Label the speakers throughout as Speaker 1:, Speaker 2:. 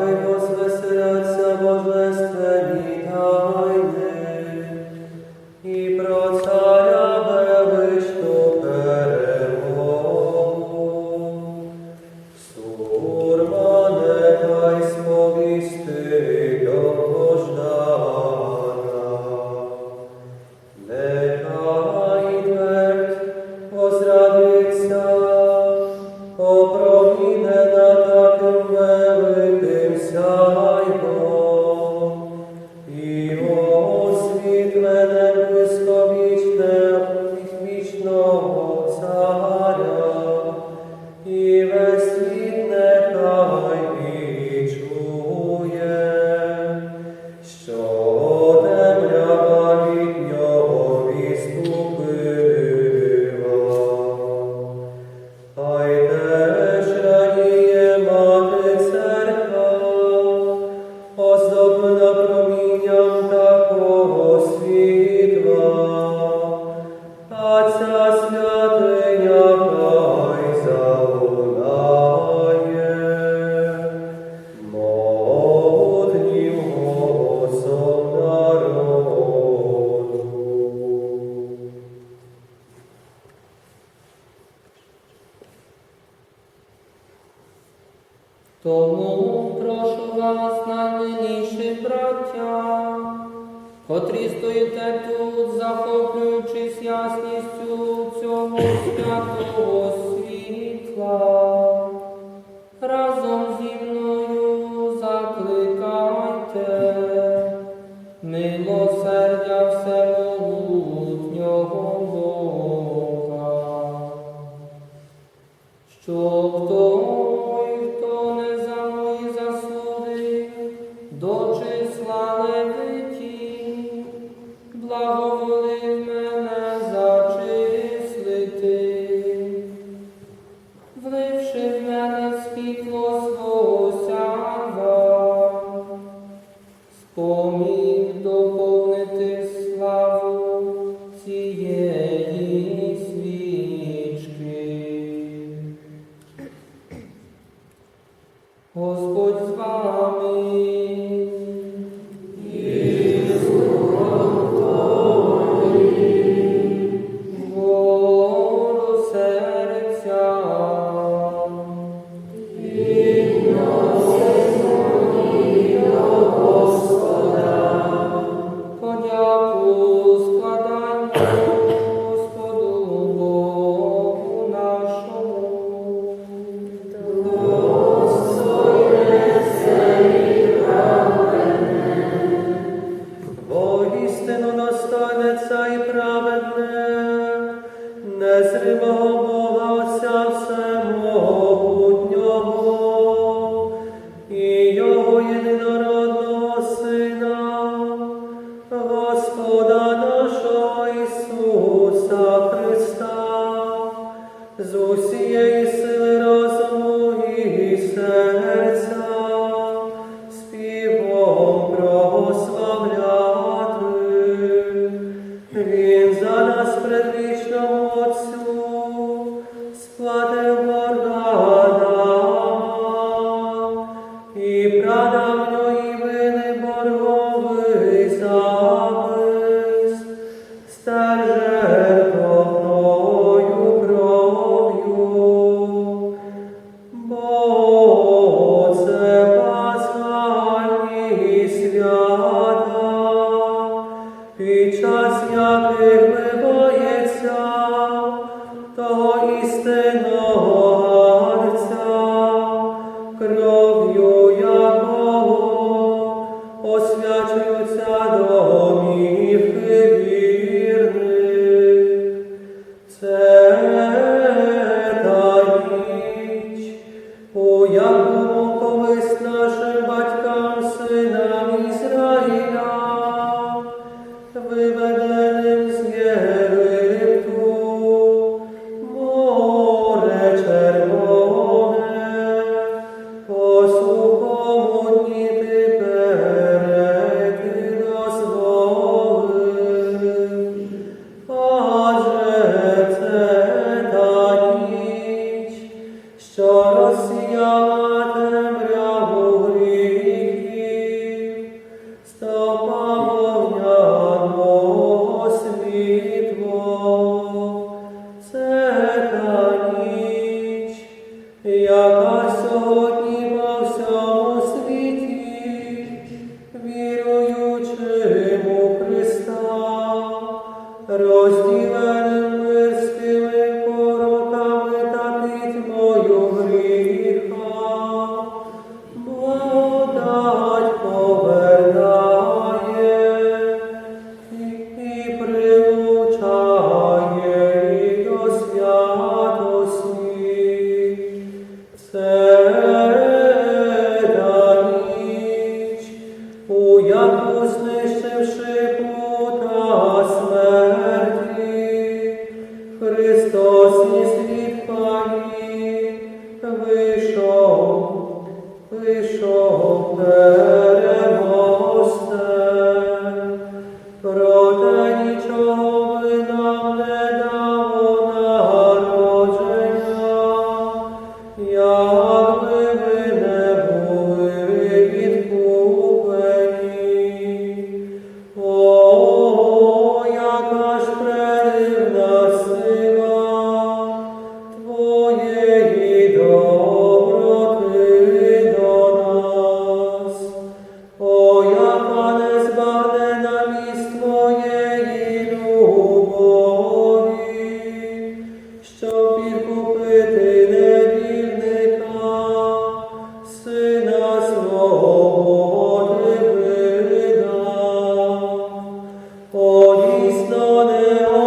Speaker 1: i want to rest a lot
Speaker 2: Тому прошу вас, наймиліші браття, котрі стоїте тут, захоплюючись ясністю твого світла, разом зі мною закликайте, милосердя всемогутнього Бога. Щоб
Speaker 1: comiendo. усієї сили розуму і серця. що розсіяла темряву гріхи, стопа вогняного світло, це та ніч, яка сьогодні во всьому світі, віруючим у Христа, розділена. Господа нічого. Senhor.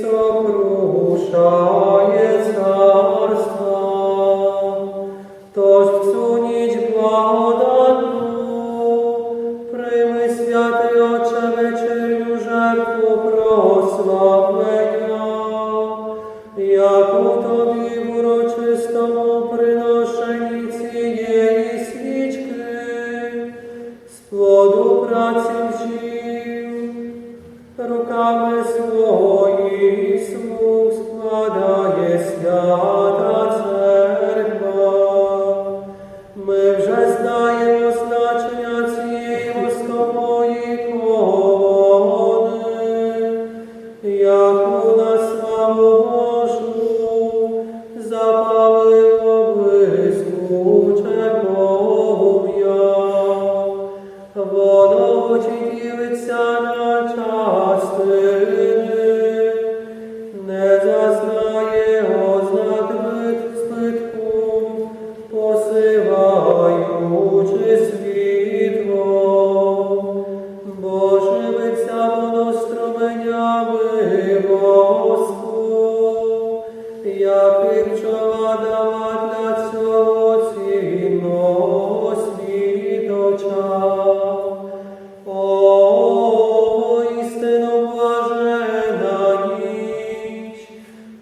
Speaker 1: сокрушає царства, тож всю ніч благодатну, прийми святий Отче вечерю жертву прославлення, як у тобі в урочистому плоду праці.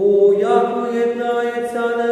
Speaker 1: О, як уєднається не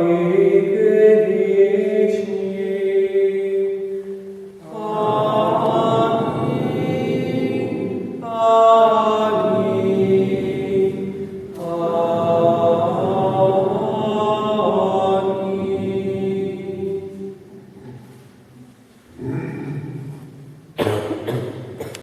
Speaker 1: Amém.